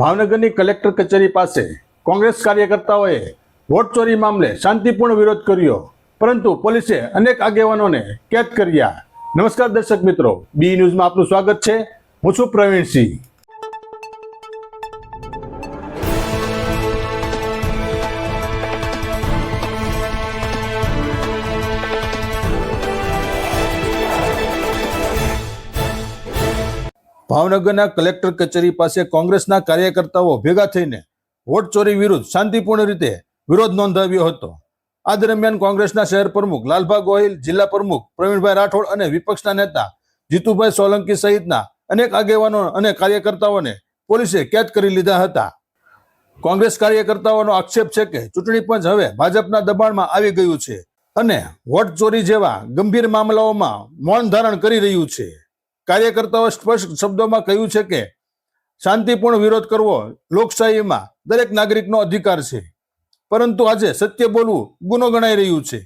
ભાવનગરની કલેક્ટર કચેરી પાસે કોંગ્રેસ કાર્યકર્તાઓએ વોટ ચોરી મામલે શાંતિપૂર્ણ વિરોધ કર્યો. પરંતુ પોલીસે અનેક આગેવાનોને કેદ કર્યા. નમસ્કાર દર્શક મિત્રો, બી ન્યૂઝમાં આપનું સ્વાગત છે. હું છું પ્રવીણસિંહ. ભાવનગરના કલેક્ટર કચેરી પાસે કોંગ્રેસના કાર્યકર્તાઓ ભેગા થઈને વોટ ચોરી વિરુદ્ધ શાંતિપૂર્ણ રીતે વિરોધ નોંધાવ્યો હતો. આ દરમિયાન કોંગ્રેસના શહેર પ્રમુખ લાલભા ગોહિલ, જિલ્લા પ્રમુખ પ્રવીણભાઈ રાઠોડ અને વિપક્ષના નેતા જીતુભાઈ સોલંકી સહિતના અનેક આગેવાનો અને કાર્યકર્તાઓને પોલીસે કેદ કરી લીધા હતા. કોંગ્રેસ કાર્યકર્તાઓનો આક્ષેપ છે કે ચૂંટણી પંચ હવે ભાજપના દબાણમાં આવી ગયું છે અને વોટ ચોરી જેવા ગંભીર મામલાઓમાં મૌન ધારણ કરી રહ્યું છે. કાર્યકર્તાઓ સ્પષ્ટ શબ્દોમાં કહ્યું છે કે શાંતિપૂર્ણ વિરોધ કરવો લોકશાહીમાં દરેક નાગરિકનો અધિકાર છે. પરંતુ આજે સત્ય બોલવું ગુનો ગણાઈ રહ્યું છે.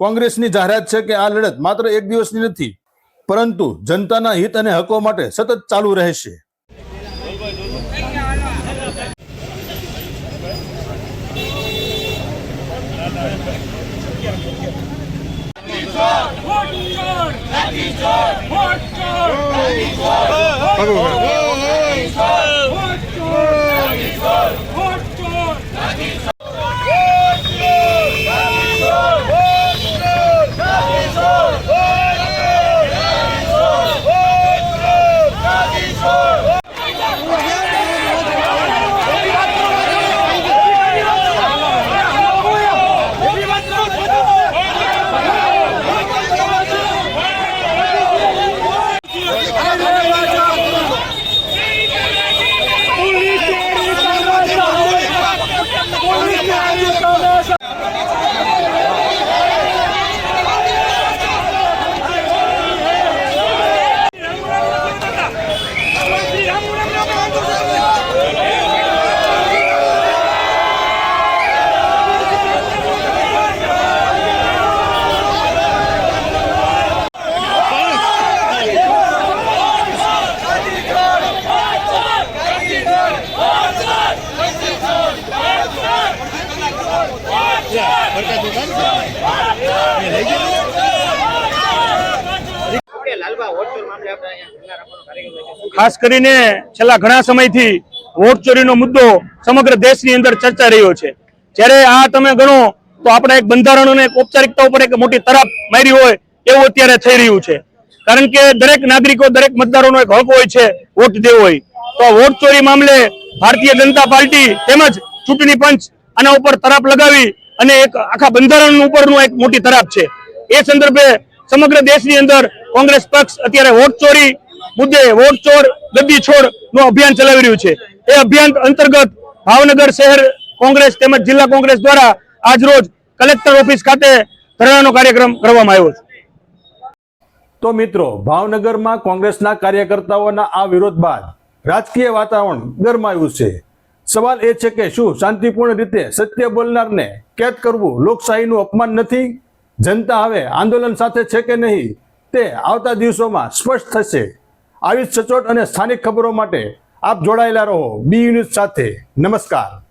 કોંગ્રેસની જાહેરાત છે કે આ લડત માત્ર એક દિવસની નથી, પરંતુ જનતાના હિત અને હકો માટે સતત ચાલુ રહેશે. Vamos, vamos. ખાસ કરીને છેલ્લા ઘણા સમયથી વોટ ચોરીનો મુદ્દો સમગ્ર દેશની અંદર ચર્ચા રહ્યો છે. જ્યારે આ તમે ગણો તો આપણા એક બંધારણ અને ઔપચારિકતા ઉપર એક મોટી તરફ મારી હોય એવું અત્યારે થઈ રહ્યું છે. કારણ કે દરેક નાગરિકો, દરેક મતદારોનો એક હક હોય છે વોટ દેવો હોય. તો વોટ ચોરી મામલે ભારતીય જનતા પાર્ટી તેમજ ચૂંટણી પંચ આના ઉપર તરાપ લગાવી અને એક આખા બંધારણ ઉપરનું એક મોટી તરાપ છે. એ સંદર્ભે સમગ્ર દેશની અંદર કોંગ્રેસ પક્ષ અત્યારે વોટ ચોરી મુદ્દે વોટ ચોર, ગદ્દી છોડનું અભિયાન ચલાવી રહ્યું છે. એ અભિયાન અંતર્ગત ભાવનગર શહેર કોંગ્રેસ તેમજ જિલ્લા કોંગ્રેસ દ્વારા આજ રોજ કલેક્ટર ઓફિસ ખાતે ધરણાનો કાર્યક્રમ કરવામાં આવ્યો છે. તો મિત્રો, ભાવનગરમાં કોંગ્રેસના કાર્યકર્તાઓના આ વિરોધ બાદ રાજકીય વાતાવરણ ગરમાયું છે. સવાલ એ છે કે શું શાંતિપૂર્ણ રીતે સત્ય બોલનારને કેદ કરવું લોકશાહીનું અપમાન નથી? જનતા હવે આંદોલન સાથે છે કે નહીં તે આવતા દિવસોમાં સ્પષ્ટ થશે. આવી સચોટ અને સ્થાનિક ખબરો માટે આપ જોડાયેલા રહો. બી ન્યૂઝ સાથે. નમસ્કાર.